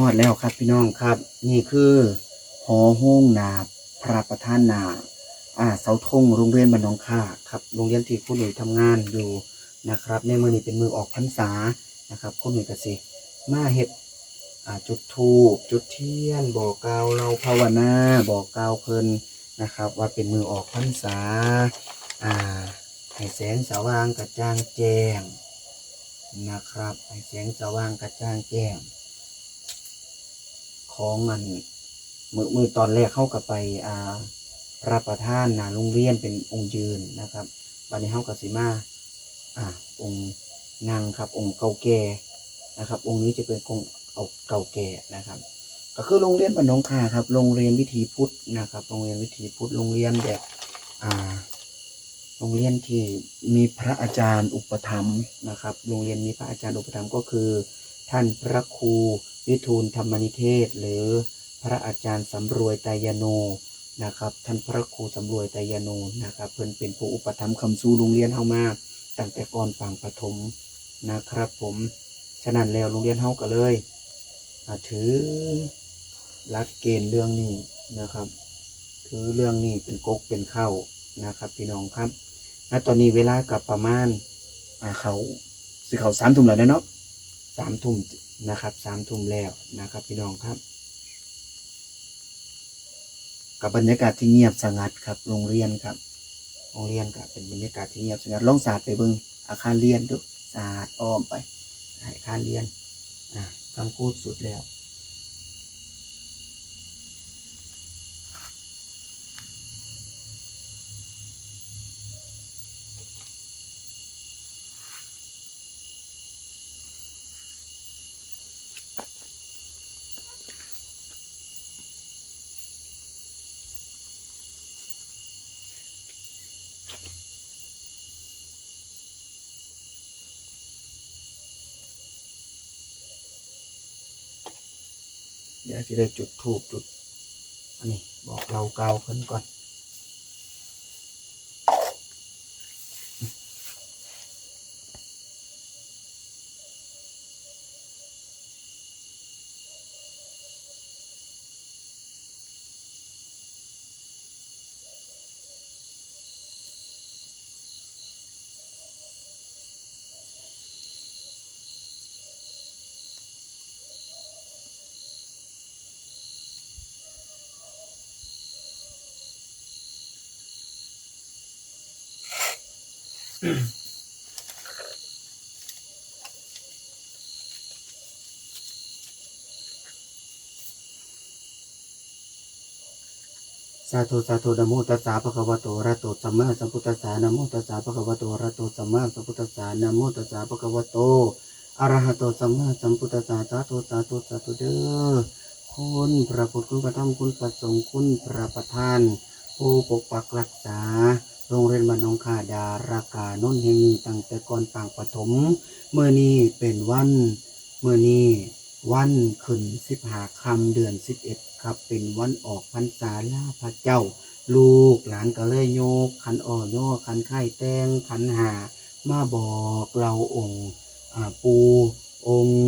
ฮอดแล้วครับพี่น้องครับ นี่คือหอห้องนาพระประธานนาอ่าเสาธงโรงเรียนบ้านหนองค่าครับโรงเรียนที่คุณหนุ่ยทำงานอยู่นะครับในมือนี้เป็นมือออกพรรษานะครับคุณหนุ่ยกสิมาเฮ็ดอ่าจุดธูปจุดเทียนบอกกล่าวเราภาวนาบอกกล่าวเพลินนะครับ ว่าเป็นมือออกพรรษาอ่าให้แสงสว่างกระจ่างแจ้งนะครับให้แสงสว่างกระจ่างแจ้ง ของมันมือมือตอนแรกเข้ากับไปอ่ารับประทานนาโรงเรียนเป็นองค์ยืนนะครับบัดนี้เฮากับสิมาอ่าองค์นางครับ องค์เก่าแก่นะครับ องค์นี้จะเป็นองค์เก่าแก่นะครับ ก็คือโรงเรียนบ้านหนองคาครับ โรงเรียนวิถีพุทธนะครับ โรงเรียนวิถีพุทธโรงเรียนแบบอ่าโรงเรียนที่มีพระอาจารย์อุปถัมภ์นะครับ โรงเรียนมีพระอาจารย์อุปถัมภ์ก็คือ ท่านพระครู วิทูลธรรมนิเทศ หรือพระอาจารย์สำรวยไตรยโนนะครับ ท่านพระครูสำรวยไตรยโนนะครับ เพิ่นเป็นผู้อุปถัมภ์คำสู่โรงเรียนเฮามาตั้งแต่ก่อนฝั่งปฐมนะครับ ผมฉะนั้นแล้วโรงเรียนเฮาก็เลยถือหลักเกณฑ์เรื่องนี้นะครับถือเรื่องนี้เป็นกกเป็นเข้านะครับ พี่น้องครับณตอนนี้เวลากับประมาณเขาสิเขาสามทุ่มแล้วเนาะสามทุ่ม นะครับสามทุ่มแล้วนะครับพี่น้องครับ กับบรรยากาศที่เงียบสงัดครับ โรงเรียนครับ โรงเรียนครับเป็นบรรยากาศที่เงียบสงัดลองสาดไปเบิ้งอาคารเรียนดูสาดอ้อมไปอาคารเรียนอะทำคูดสุดแล้ว เดี๋ยวจะได้จุดทูบจุด อันนี้บอกเราเกาวเพิ่นก่อน สาธุสาธุนะโมตัสสะภะคะวะโตอะระโตสัมมาสัมพุทธัสสะนะโมตัสสะภะคะวะโตอะระหะโตสัมมาสัมพุทธัสสะนะโมตัสสะภะคะวะโตอะระหะโตสัมมาสัมพุทธัสสะสาธุสาธุสาธุเด้อคุณพระพุทธคุณพระธรรมคุณพระสงฆ์คุณพระประธาน ผู้ปกปักรักษา โรงเรียนบ้านนองคาดารากานนท์แห่งนี้ตั้งแต่ก่อนปางปฐมเมื่อนี้เป็นวันเมื่อนี้วันขึ้นสิบหาคำเดือนสิบเอ็ดครับเป็นวันออกพรรษาลาพระเจ้า ลูกหลานก็เลยโยก ขันอ่อนโยกขันไข่แตงขันหา มาบอกเราองค์ปูองค์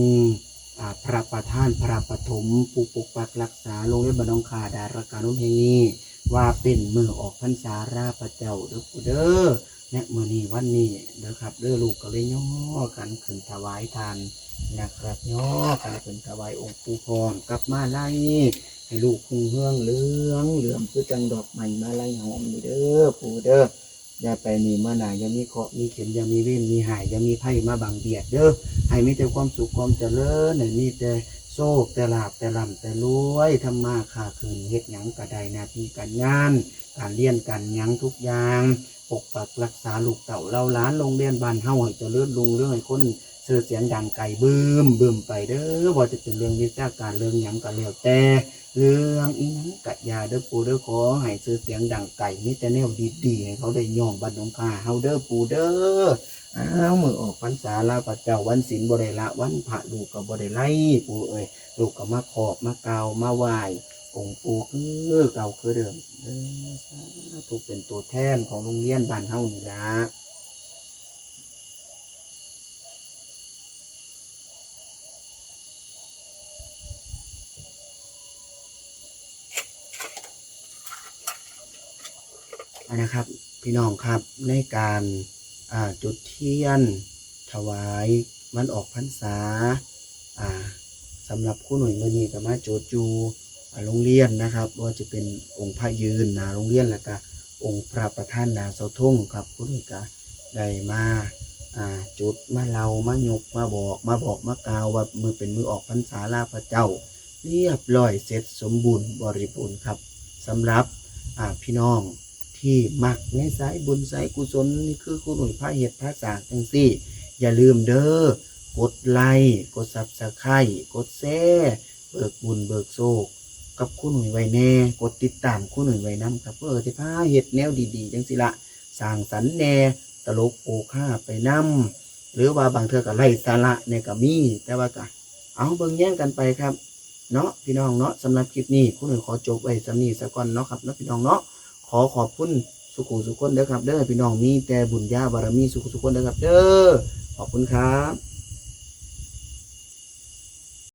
พระประธานพระปฐมปูปกปักรักษาโรงเรียนบ้านหนองคาดาราการนุนเฮงนี้ ว่าเป็นมือออกพรรษาราพระเจ้าเด้อเด้อและมื่อนี้วันนี้เด้อครับเด้อลูกก็เลยย่อกันขึ้นถวายทานนะครับย่อการเป็นถวายองค์ปู่พรกลับมาไล่ให้ลูกคุงเฮืองเหลืองเหลือมคือจังดอกใหม่มาไล่หอมเด้อปู่เด้ออย่าไปนี่เมื่อไหร่ย่ามีเคราะห์มีเข็มย่ามีเว้นมีหายย่ามีไพ่มาบังเบียดเด้อให้มีแต่ความสุขความเจริญให้มีแต่ โชคแต่ลาบแต่ลำแต่รวยทำมาค้าคืนเฮ็ดหยังกระไดหนาทีการงาน การเรียนการหยังทุกอย่างปกปักรักษาลูกเต่าเราล้านโรงเรียนบ้านเฮาให้เจริญรุ่งเรื่องให้คนชื่อเสียงดังไกลบึ้มบึ้มไปเด้อว่าจะเป็นเรื่องวิชาการเรื่องหยังก็แล้วแต่ เรื่องอีหยังกะยาเด้อปูเด้อขอให้ชื่อเสียงดังไกลมีแต่แนวดีๆให้เขาได้ย่องบัดนองคาเฮาเด้อปูเด้อ อ้าวมือออกพรรษาลาปัจเจ้าวันศีลบริละวันพระลูกกับบริไลปูเอ้ยลูกกับมาขอบมาเกามาไหวองค์ปู่คือเก่าคือเดิมถูกเป็นตัวแทนของโรงเรียนบ้านเฮานี่ละนะครับ พี่น้องครับในการ จุดเทียน ถวายวันออกพรรษาอ่าสำหรับคู่หน่วยมือนี้ก็มาโจทย์อยู่โรงเรียนนะครับว่าจะเป็นองค์พระยืนนาโรงเรียนแล้วก็องค์พระประธานนาเสาธงครับคู่หน่วยก็ได้มาอ่าจุดมาเรามายกมาบอกมาบอกมากล่าวว่ามือเป็นมือออกพรรษาลาพระเจ้า เรียบร้อยเสร็จสมบูรณ์บริบูรณ์ครับสำหรับอ่าพี่น้อง ที่มักในสายบุญสายกุศลนี่คือคู่หน่ยพระเหตุพระสางจังซี่ อย่าลืมเด้อกดไลค์กดซับสไครต์กดแชร์เบิกบุญเบิกโชคกับคู่หน่ยไว้แน่กดติดตามคู่หน่ยไว้นํครับเพื่อที่พาเฮ็ดแนวดีๆจังสิละสร้างสรรค์แน่ตลกโอค่าไปนํหรือว่าบางเทือก็ไล่สาระเนี่ยก็มีแต่ว่าก็เอาเบิ่งแย่งกันไปครับเนาะพี่น้องเนาะสำหรับคลิปนี้คุณหนึ่งขอจบไว้สำนีสักก่อนเนาะครับเนาะพี่น้องเนาะ ขอขอบคุณสุขุสุขคนเด้อครับเด้อพี่น้องมีแต่บุญญาบารมีสุขุสุขคนเด้อครับเด้อขอบคุณครับ